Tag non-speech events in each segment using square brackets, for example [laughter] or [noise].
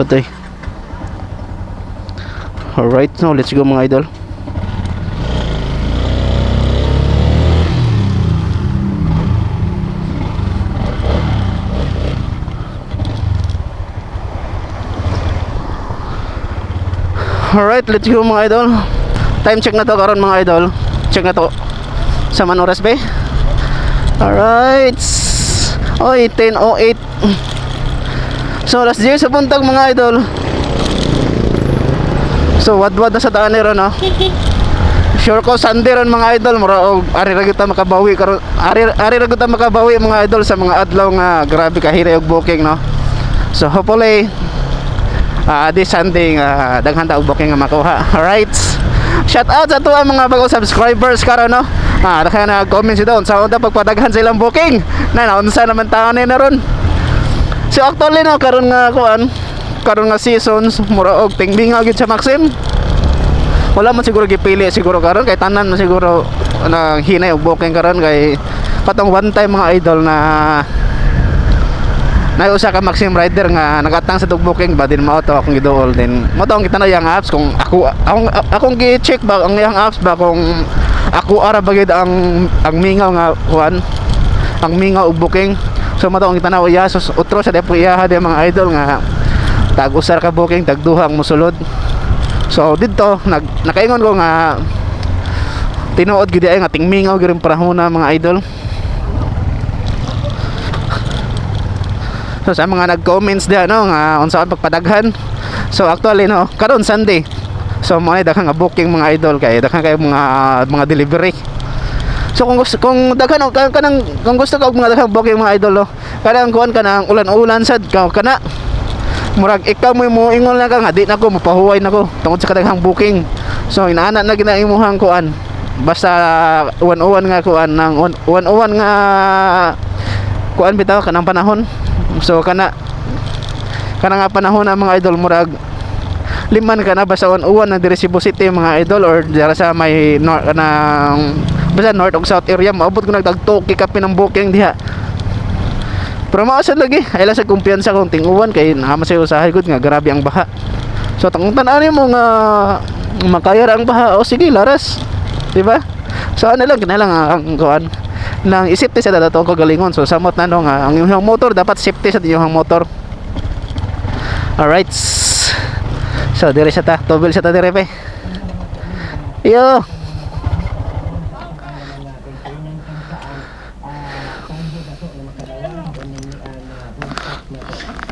Patay. Alright, now let's go mga idol. Alright, let's go mga idol. Time check na to karon mga idol. Check na to. Sa man oras ba? Alright. Oy, 10.08. So, last year sa buntag mga idol. So, wadwad na sa daan nero, no? Sure ko, Sunday ron mga idol. Mura, og ari ra kita makabawi. karon ari, ari ra kita makabawi mga idol sa mga adlaw nga grabe kahiri og booking, no? So, hopefully, ah this Sunday nga daghan ta og booking nga makuha. [laughs] Alright. Shout out sa tuwa mga bagong subscribers karon no. Ah, daghan na comment si doon. Sa unta pagpadaghan sa ilang booking. Na naunsa naman taon ni na ron. So actually no karon nga kuan karon nga seasons mura og tingbinga gyud sa Maxim. Wala man siguro gipili siguro karon kay tanan man siguro na hinay og booking karon kay katong one time mga idol na na usa ka Maxim rider nga nagatang sa tug booking ba din mao to akong giduol din mo to ang kita na yang apps kung ako akong akong gi-check ba ang yang apps ba kung ako ara ba gid ang ang mingaw nga kuan ang mingaw og booking so mo to ang kita na uya so utro sa depo iyaha de mga idol nga tag usar ka booking tag duha ang musulod so didto nag nakaingon ko nga tinuod gid ay nga tingmingaw gyud ang panahona mga idol So sa mga nag-comments diha no nga unsa ang pagpadaghan. So actually no, karon Sunday. So mo ay daghang booking mga idol kay daghang kay mga mga delivery. So kung gusto kung daghan og kanang kung gusto ka og mga daghang booking mga idol no, kanang kuan kanang ulan-ulan sad ka kana murag ikaw mo mo ingon na ka nga di na ko mapahuway na ko tungod sa kadaghang booking. So inaana na gina imuhang kuan basta one-on-one nga kuan nang one-on-one nga kuan bitaw kanang panahon. So kana kana nga panahon na mga idol murag liman ka na basta on uwan na diri Cebu City mga idol or dira sa may north kanang basta north ug south area maabot ko nagtagto kikapi ng booking diha. Pero maasad lagi. Ay sa kumpiyansa kung tinguwan kay naman sa usahay gud nga grabe ang baha. So tang tanan mo nga makayar ang baha. O sige laras. Di ba so ano lang kinalang ang kuan nang isipti sa dato ko galingon so samot na no nga ang inyong motor dapat safety sa inyong motor. Alright. So dire sa ta tobel sa ta dire pe. Yo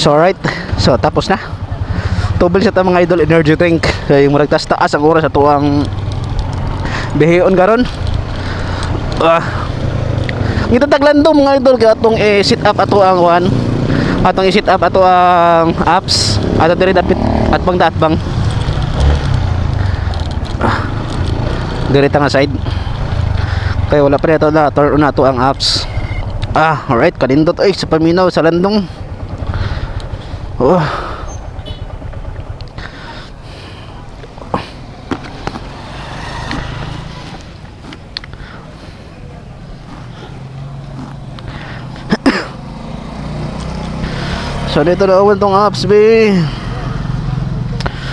So alright, so tapos na. Tubig sa mga idol energy drink. Kay murag tas taas ang oras ato ang bihion karon. Ah. Ngita taglandong mga idol kay atong i sit up ato ang one. Atong i sit up ato ang apps. Ato diri dapit at bang daat bang. Ah. Diri ta nga side. Kaya wala pa ito na turn na to ang apps. Ah, alright, kanindot ay sa paminaw sa landong. Oh. So dito na awal tong apps be.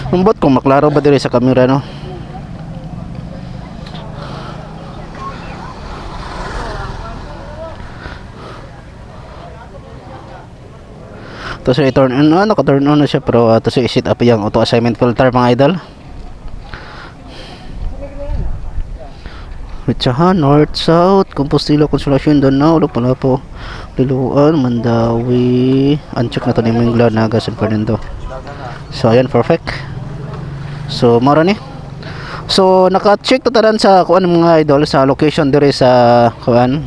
Umbot kung maklaro ba diri sa camera no? Tapos i-turn on, ano, naka-turn on na siya pero uh, tapos i-set up yung auto assignment filter mga idol. Mitsahan, North, South, Compostela, Consolacion, Danao, Lupalapo, Liluan, Mandawi, Anchok na to ni Mingla, Naga, San Fernando. So, ayan, perfect. So, mara ni. So, naka-check to taran sa kuan mga idol sa location dire sa kuan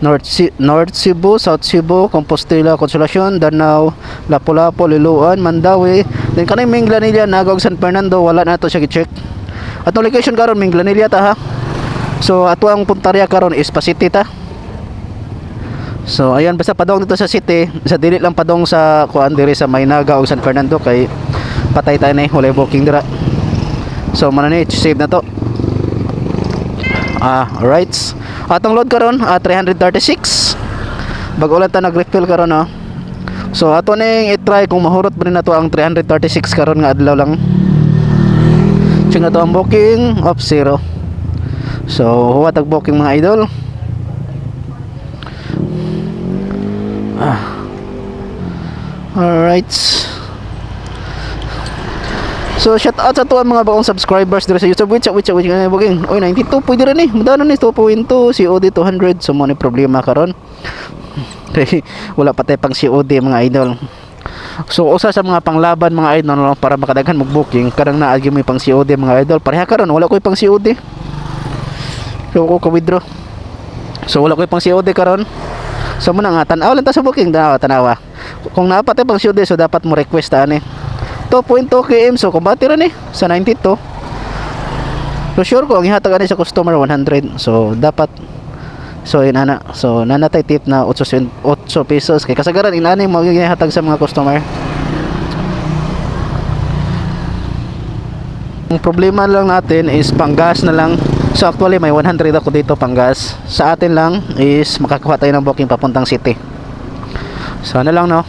North, North Cebu, South Cebu, Compostela, Consolacion, Danao, Lapu-Lapu, Liluan, Mandawi. Then kanay Minglanilla, Nagog, San Fernando, wala na to siya gi-check. At location karon Minglanilla ta ha. So ato ang puntarya karon is pa city ta. So ayan basta padong dito sa city, sa dili lang padong sa kuan diri sa Maynaga o San Fernando kay patay tayo na eh, wala booking dira. So mana ni save na to. Ah, alright. Atong load karon ah, 336. Bago lang ta nag-refill karon no. So ato ning i-try kung mahurot ba rin na to ang 336 karon nga adlaw lang. Check na to ang booking of zero. So huwag tag booking mga idol. Ah. Alright. So shout out sa tuwa mga bagong subscribers dito sa YouTube. Wait, wait, wait, wait, booking. Oy, 92 pwede rin eh. Madano ni 2.2 COD 200. So mo ni problema karon. Kaya [laughs] wala pa tayo pang COD mga idol. So usa sa mga panglaban mga idol no, para makadaghan mo booking karang naagi mo pang COD mga idol. Pareha karon wala ko yung pang COD. So ko ka-withdraw. So wala ko yung pang COD karon. So mo na nga tanaw lang ta sa booking tanawa tanawa. Kung naapatay pang COD so dapat mo request ani. 2.2 km so kumbati ra ni sa 92. So sure ko ang ihatag ani sa customer 100. So dapat So yun ana. So nanatay tip na 8 8 pesos kay kasagaran inani mo yung sa mga customer. Ang problema lang natin is panggas na lang. So actually may 100 ako dito panggas. Sa atin lang is makakuha tayo ng booking papuntang city. So ano lang no.